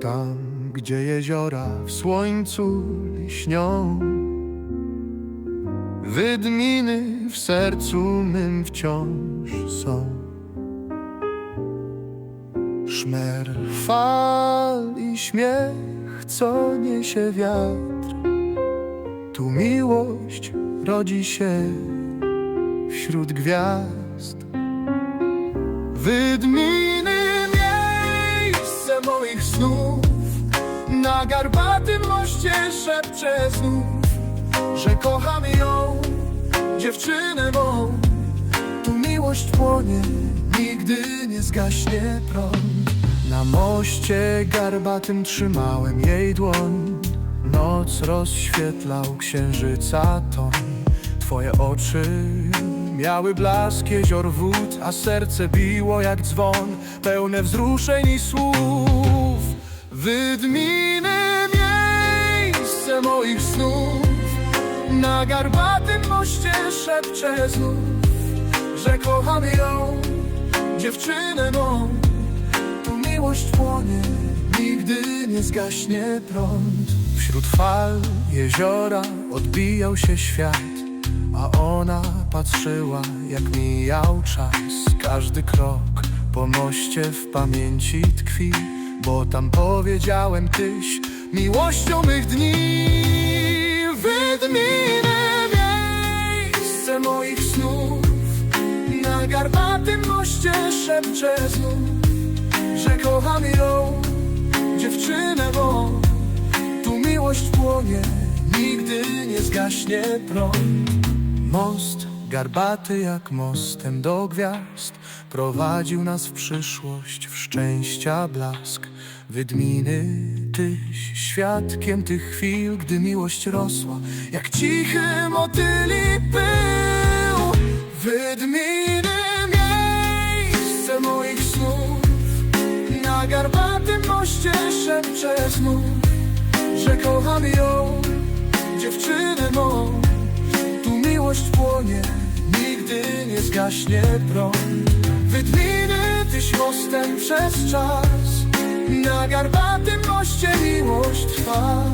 Tam, gdzie jeziora w słońcu lśnią. Wydminy w sercu mym wciąż są. Szmer fal i śmiech, co niesie wiatr. Tu miłość rodzi się wśród gwiazd. Wydminy Na garbatym moście szepczę znów Że kocham ją, dziewczynę mą. Tu miłość płonie, nigdy nie zgaśnie prąd. Na moście garbatym trzymałem jej dłoń. Noc rozświetlał księżyca ton. Twoje oczy miały blask jezior wód A serce biło jak dzwon Pełne wzruszeń i słów. Wydminy moich snów. Na garbatym moście szepczę znów Że kocham ją, dziewczynę mą. Tu miłość płonie, nigdy nie zgaśnie prąd. Wśród fal jeziora odbijał się świat A ona patrzyła jak mijał czas. Każdy krok po moście w pamięci tkwi Bo tam powiedziałem tyś miłością mych dni Wydminy miejsce moich snów. Na garbatym moście szepczę znów Że kocham ją, dziewczynę mą. Tu miłość płonie, nigdy nie zgaśnie prąd. Most garbaty jak mostem do gwiazd Prowadził nas w przyszłość, w szczęścia blask Wydminy tyś świadkiem tych chwil Gdy miłość rosła, jak cichy motyli pył. Wydminy miejsce moich snów Na garbatym moście szepczę znów Że kocham ją, dziewczynę mą tu miłość płonie, nigdy nie zgaśnie prąd. Wydminy tyś mostem przez czas Na garbatym moście miłość trwa